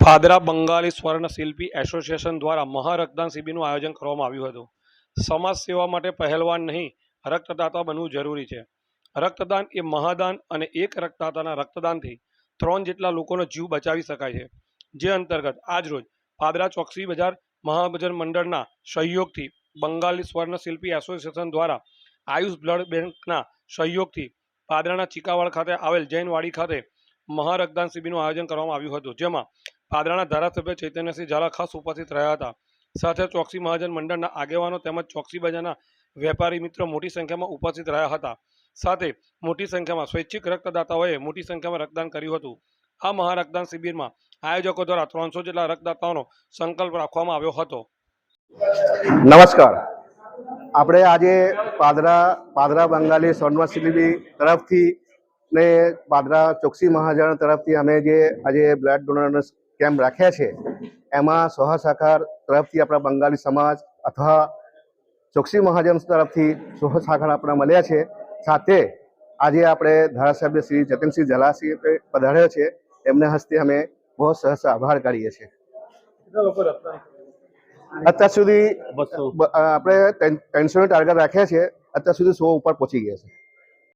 Padra Bengali Swarna Shilpi association દ્વારા મહારક્તદાન શિબિરનું આયોજન કરવામાં આવ્યું હતું. સમાજ સેવા માટે પહેલવાન નહીં, રક્તદાતા બનવું જરૂરી છે. રક્તદાન એ મહાદાન અને એક રક્તદાતાના રક્તદાનથી ત્રણ જેટલા લોકોનો જીવ બચાવી શકાય છે. જે અંતર્ગત આજરોજ પાદરા ચોકસી બજાર મહાભજન મંડળના સહયોગથી બંગાળી સ્વર્ણ શિલ્પી એસોસિએશન દ્વારા આયુષ બ્લડ બેંકના સહયોગથી પાદરાના ચીકાવાડ ખાતે આવેલ જૈનવાડી ખાતે મહારક્તદાન શિબિરનું આયોજન કરવામાં આવ્યું હતું. જેમાં પાદરાના ધારાસભ્ય ચૈતન્યસિંહ ઝાલા ખાસ ઉપસ્થિત રહ્યા હતા. સાથે ચોકસી મહાજન મંડળના આગેવાનો તેમજ ચોકસી બજારના વેપારી મિત્રો મોટી સંખ્યામાં ઉપસ્થિત રહ્યા હતા. સાથે મોટી સંખ્યામાં સ્વૈચ્છિક રક્તદાતાઓએ મોટી સંખ્યામાં રક્તદાન કર્યું હતું. આ મહારક્તદાન શિબિરમાં આયોજકો દ્વારા ત્રણસો જેટલા રક્તદાતાઓનો સંકલ્પ રાખવામાં આવ્યો હતો. નમસ્કાર. આપણે આજે પાદરા પાદરા બંગાળી સ્વર્ણ શિબિર તરફથી ને પાદરા ચોકસી મહાજન તરફથી અમે જે આજે બ્લડ ડોનર કેમ્પ રાખ્યા છે? એમાં સહસાકાર તરફથી આપણા બંગાળી સમાજ અથવા ચોકસી મહાજન તરફથી સહસાકાર આપણા મળ્યા છે. સાથે આજે આપણે ધારાસભ્ય શ્રી જતિનસિંહ ઝાલાસિંહ પધાર્યો છે. એમના હસ્તે અમે બહુ સહસ આભાર કાઢીએ છીએ. અત્યાર સુધી આપણે ત્રણ- ત્રણસો ટાર્ગેટ રાખ્યા છે. અત્યાર સુધી સો ઉપર પહોંચી ગયા છે.